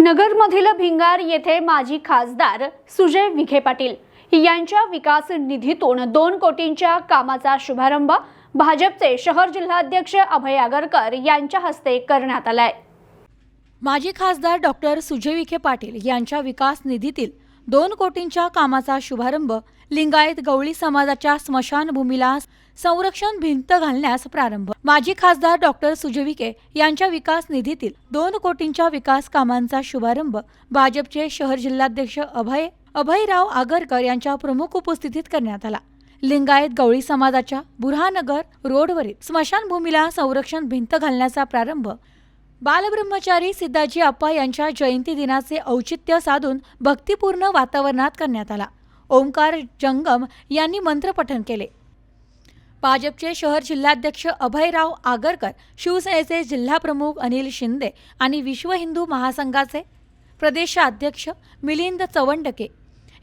नगरमधील भिंगार येथे माजी खासदार सुजय विखे पाटील यांच्या विकास निधीतून दोन कोटींच्या कामाचा शुभारंभ भाजपचे शहर जिल्हाध्यक्ष अभय आगरकर यांच्या हस्ते करण्यात आलाय. माजी खासदार डॉक्टर सुजय विखे पाटील यांच्या विकास निधीतील दोन कोटींच्या कामाचा शुभारंभ लिंगायत गवळी समाजाच्या स्मशानभूमीला संरक्षण भिंत घालण्यास प्रारंभ. माजी खासदार डॉक्टर सुजविके यांच्या विकास निधीतील दोन कोटींच्या विकास कामांचा शुभारंभ भाजपचे शहर जिल्हाध्यक्ष अभय अभयराव आगरकर यांच्या प्रमुख उपस्थितीत करण्यात आला. लिंगायत गवळी समाजाच्या बुरहानगर रोडवरील स्मशानभूमीला संरक्षण भिंत घालण्याचा प्रारंभ बालब्रह्मचारी सिद्धाजी अप्पा यांच्या जयंती दिनाचे औचित्य साधून भक्तिपूर्ण वातावरणात करण्यात आला. ओंकार जंगम यांनी मंत्रपठण केले. भाजपचे शहर जिल्हाध्यक्ष अभयराव आगरकर शिवसेनेचे जिल्हाप्रमुख अनिल शिंदे आणि विश्व हिंदू महासंघाचे प्रदेशाध्यक्ष मिलिंद चवंडके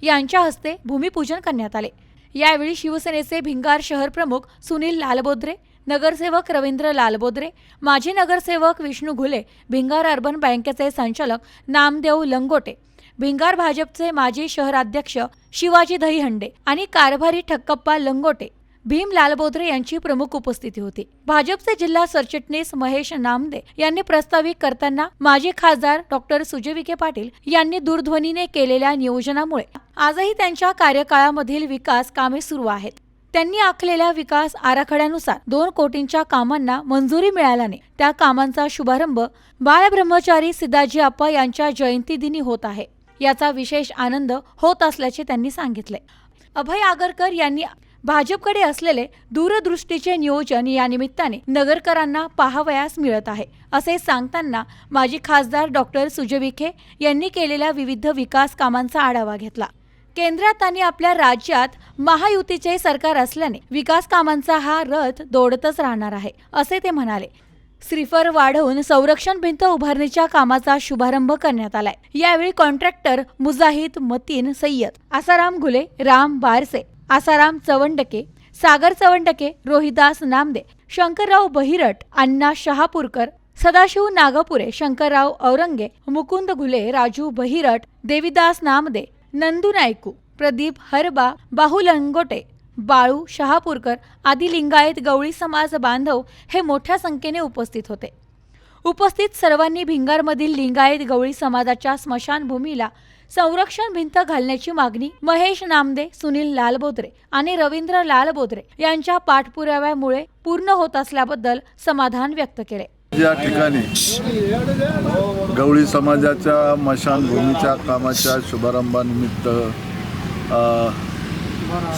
यांच्या हस्ते भूमिपूजन करण्यात आले. यावेळी शिवसेनेचे भिंगार शहर प्रमुख सुनील लालबोद्रे नगरसेवक रवींद्र लालबोद्रे माजी नगरसेवक विष्णू घुले भिंगार अर्बन बँकेचे संचालक नामदेव लंगोटे भिंगार भाजपचे माजी शहराध्यक्ष शिवाजी दहीहंडे आणि कारभारी ठक्कप्पा लंगोटे. भीम लालबोधरे यांची प्रमुख उपस्थिती होती. भाजपचे जिल्हा सरचिटणीस महेश नामदे यांनी प्रस्तावित करताना माजी खासदार डॉक्टर सुजय विखे पाटील यांनी दूरध्वनीने केलेल्या नियोजनामुळे आजही त्यांच्या कार्यकाळामधील विकास कामे सुरू आहेत. त्यांनी आखलेल्या विकास आराखड्यानुसार दोन कोटींच्या कामांना मंजुरी मिळाल्याने त्या कामांचा शुभारंभ बालब्रह्मचारी सिद्धाजी अप्पा यांच्या जयंतीदिनी होत आहे. याचा विशेष आनंद होत असल्याचे त्यांनी सांगितले. अभय आगरकर यांनी भाजपकडे असलेले दूरदृष्टीचे नियोजन या निमित्ताने नगरकरांना पाहावयास मिळत आहे असे सांगताना माजी खासदार डॉक्टर सुजय विखे यांनी केलेल्या विविध विकास कामांचा आढावा घेतला. केंद्रात आणि आपल्या राज्यात महायुतीचे सरकार असल्याने विकास कामांचा हा रथ दौडतच राहणार आहे असे ते म्हणाले. श्रीफर वाढवून संरक्षण भिंत उभारणीच्या कामाचा शुभारंभ करण्यात आलाय. यावेळी कॉन्ट्रॅक्टर मुजाहिद मतीन सय्यद आसाराम घुले राम बारसे आसाराम चवंडके सागर चवंडके रोहिदास नामदे शंकरराव बहिरट अण्णा शहापूरकर सदाशिव नागपुरे शंकरराव औरंगे मुकुंद घुले राजू बहिरट देविदास नामदे नंदू नायकू प्रदीप हरबा बाहू लंगोटे बाळू शहापूरकर आदी लिंगायत गवळी समाज बांधव हे मोठ्या संख्येने उपस्थित होते. उपस्थित सर्वांनी भिंगारमधील लिंगायत गवळी समाजाच्या स्मशानभूमीला संरक्षण भिंत घालण्याची मागणी महेश नामदे सुनील लालबोद्रे आणि रवींद्र लालबोद्रे यांच्या पाठपुराव्यामुळे पूर्ण होत असल्याबद्दल समाधान व्यक्त केले. या ठिकाणी गवळी समाजाच्या मशानभूमीच्या कामाच्या शुभारंभानिमित्त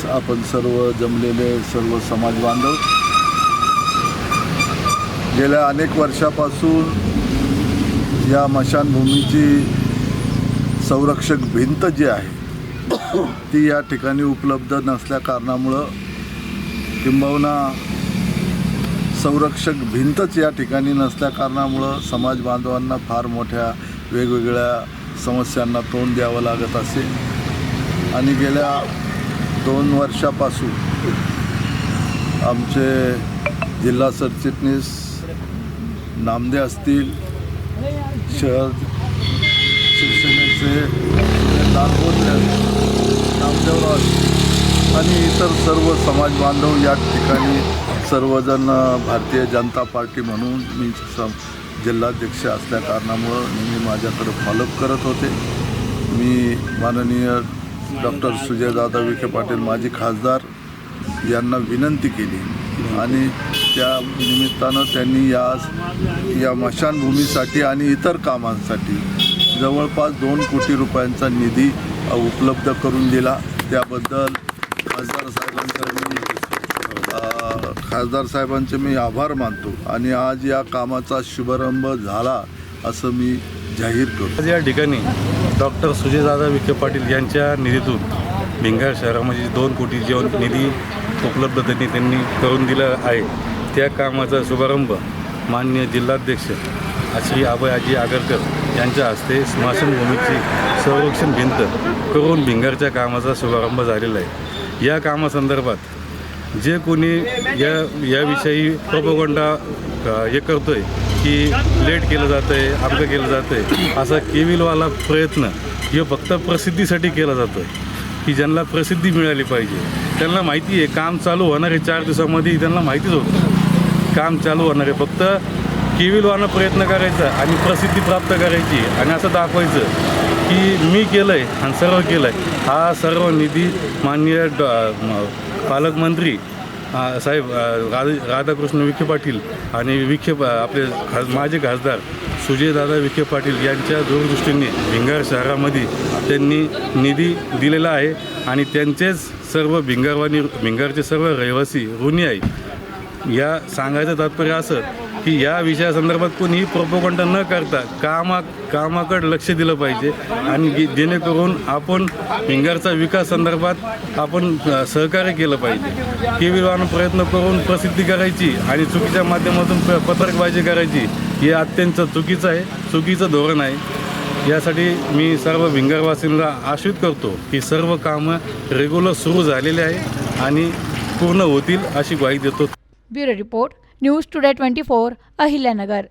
आपण सर्व जमलेले सर्व समाज बांधव गेल्या अनेक वर्षापासून या मशानभूमीची संरक्षक भिंत जी आहे ती या ठिकाणी उपलब्ध नसल्या कारणामुळं किंबहुना संरक्षक भिंतच या ठिकाणी नसल्या कारणामुळं समाज बांधवांना फार मोठ्या वेगवेगळ्या समस्यांना तोंड द्यावं लागत असे. आणि गेल्या दोन वर्षापासून आमचे जिल्हा सरचिटणीस नामदे असतील शहर शिवसेनेचे लालबोत्रे नामदेवराव असतील आणि इतर सर्व समाज बांधव या ठिकाणी सर्वजण भारतीय जनता पार्टी म्हणून मी सम जिल्हाध्यक्ष असल्या कारणामुळं नेहमी माझ्याकडे फॉलोअप करत होते. मी माननीय डॉक्टर सुजयदादा विखे पाटील माजी खासदार यांना विनंती केली. आणि त्या निमित्तानं त्यांनी या या मशानभूमीसाठी आणि इतर कामांसाठी जवळपास दोन कोटी रुपयांचा निधी उपलब्ध करून दिला. त्याबद्दल खासदार साहेबांचा मी खासदार साहेबांचे मी आभार मानतो आणि आज या कामाचा शुभारंभ झाला असं मी जाहीर करतो. आज या ठिकाणी डॉक्टर सुजयदादा विखे पाटील यांच्या निधीतून भिंगार शहरामध्ये दोन कोटी जेवण निधी उपलब्ध त्यांनी त्यांनी करून दिला आहे. त्या कामाचा शुभारंभ माननीय जिल्हाध्यक्ष श्री अभयजी आगरकर यांच्या हस्ते स्मशानभूमीची संरक्षण भिंत करून भिंगारच्या कामाचा शुभारंभ झालेला आहे. या कामासंदर्भात जे कोणी या याविषयी प्रोपोगंडा हे हे करतोय की लेट केलं जातं आहे आमचं केलं जातं आहे असा केविलवाला प्रयत्न हे फक्त प्रसिद्धीसाठी केला जातो आहे की ज्यांना प्रसिद्धी मिळाली पाहिजे. त्यांना माहिती आहे काम चालू होणार आहे चार दिवसामध्ये त्यांना माहितीच होतं. काम चालू होणार आहे. फक्त केविलवानं प्रयत्न करायचा आणि प्रसिद्धी प्राप्त करायची आणि असं दाखवायचं की मी केलं आहे आणि सर्व केलं आहे हा सर्व निधी माननीय डॉ पालकमंत्री साहेब राधा राधाकृष्ण विखे पाटील आणि विखे आपले खास माजी खासदार सुजयदादा विखे पाटील यांच्या दूरदृष्टीने भिंगार शहरामध्ये त्यांनी निधी दिलेला आहे आणि त्यांचेच सर्व भिंगारवानी भिंगारचे सर्व रहिवासी ऋणी आहे या सांगायचं तात्पर्य असं की या विषयासंदर्भात कोणीही प्रोपोगंडा न करता कामा कामाकडे लक्ष दिलं पाहिजे. आणि जेणेकरून आपण भिंगारचा विकास संदर्भात आपण सहकार्य केलं पाहिजे. केविलवानं प्रयत्न करून प्रसिद्धी करायची आणि चुकीच्या माध्यमातून प- पत्रकबाजी करायची हे अत्यंत चुकीचं आहे. चुकीचं धोरण आहे. यासाठी मी सर्व भिंगारवासींना आश्रित करतो की सर्व कामं रेग्युलर सुरू झालेले आहे आणि पूर्ण होतील अशी ग्वाही देतो. Bureau report. news today twenty four Ahilyanagar